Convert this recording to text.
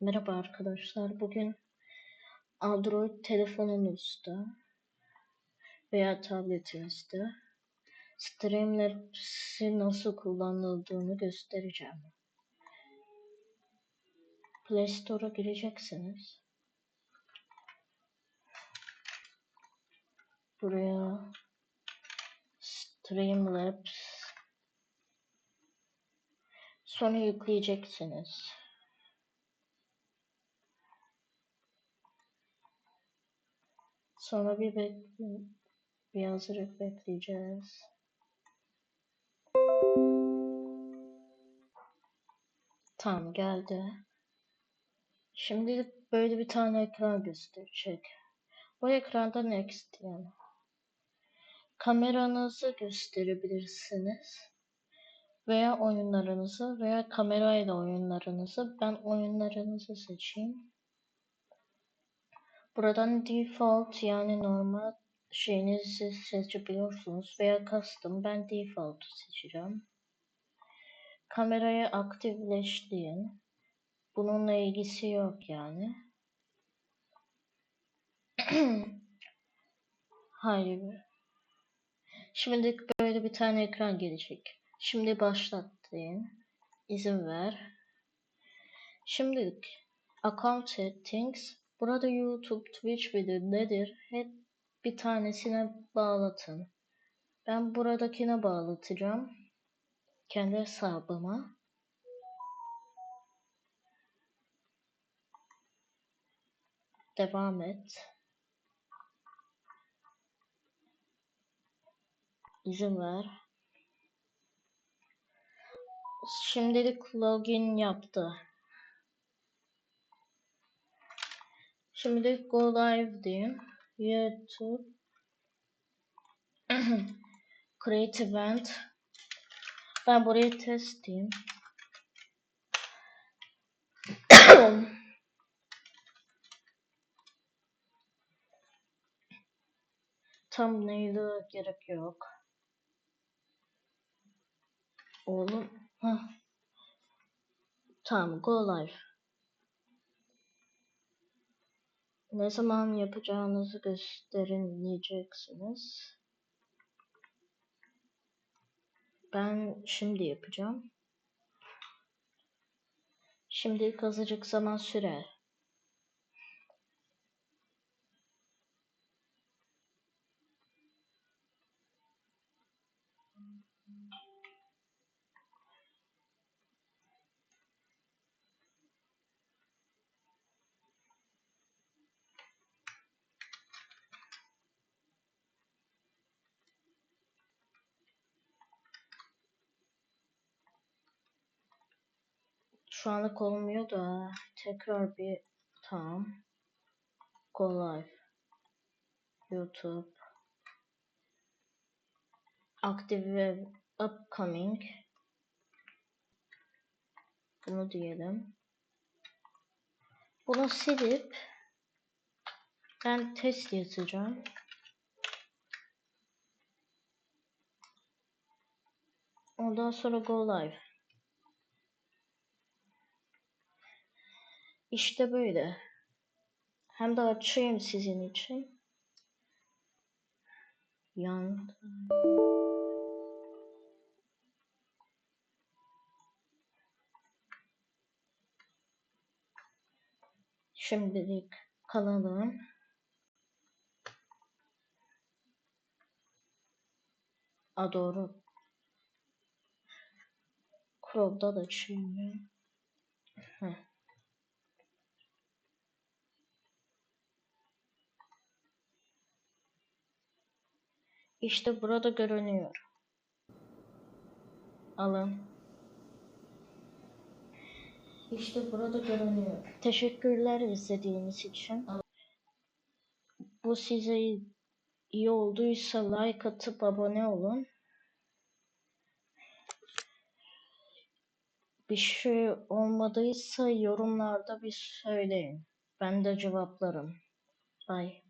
Merhaba arkadaşlar. Bugün Android telefonunuzda veya tabletinizde Streamlabs'i nasıl kullanıldığını göstereceğim. Play Store'a gireceksiniz. Buraya Streamlabs sonra yükleyeceksiniz. Sonra bir bek bir bekleyeceğiz. Tamam geldi. Şimdi böyle bir tane ekran gösterecek. Bu ekranda next yani. Kameranızı gösterebilirsiniz. Veya oyunlarınızı veya kamerayla oyunlarınızı. Ben oyunlarınızı seçeyim. Buradan default yani normal şeyinizi seçebiliyorsunuz veya custom ben default seçeceğim. Kamerayı aktifleştirin. Bununla ilgisi yok yani. Hayır. Şimdi böyle bir tane ekran gelecek. Şimdi başlat. İzin ver. Şimdi account settings Burada YouTube, Twitch midir nedir? Hep bir tanesine bağlatın. Ben buradakine bağlatacağım. Kendi hesabıma. Devam et. İzin ver. Şimdilik login yaptı. Şimdi go live diyeyim. YouTube create event ben burayı test diyeyim. Thumbnail'ı gerek yok. Oğlum. Heh. Tamam go live. Ne zaman yapacağınızı gösterin diyeceksiniz. Ben şimdi yapacağım. Şimdi azıcık zaman sürer. Şu anlık olmuyor da tekrar bir tam go live. YouTube. Active ve upcoming. Bunu diyelim. Bunu silip ben test yazacağım. Ondan sonra go live İşte böyle. Hem de açayım sizin için. Yan. Şimdilik kalalım. A doğru. Chrome'da da açayım. İşte burada görünüyor. Alın. İşte burada görünüyor. Teşekkürler izlediğiniz için. Bu size iyi olduysa like atıp abone olun. Bir şey olmadıysa yorumlarda bir söyleyin. Ben de cevaplarım. Bye.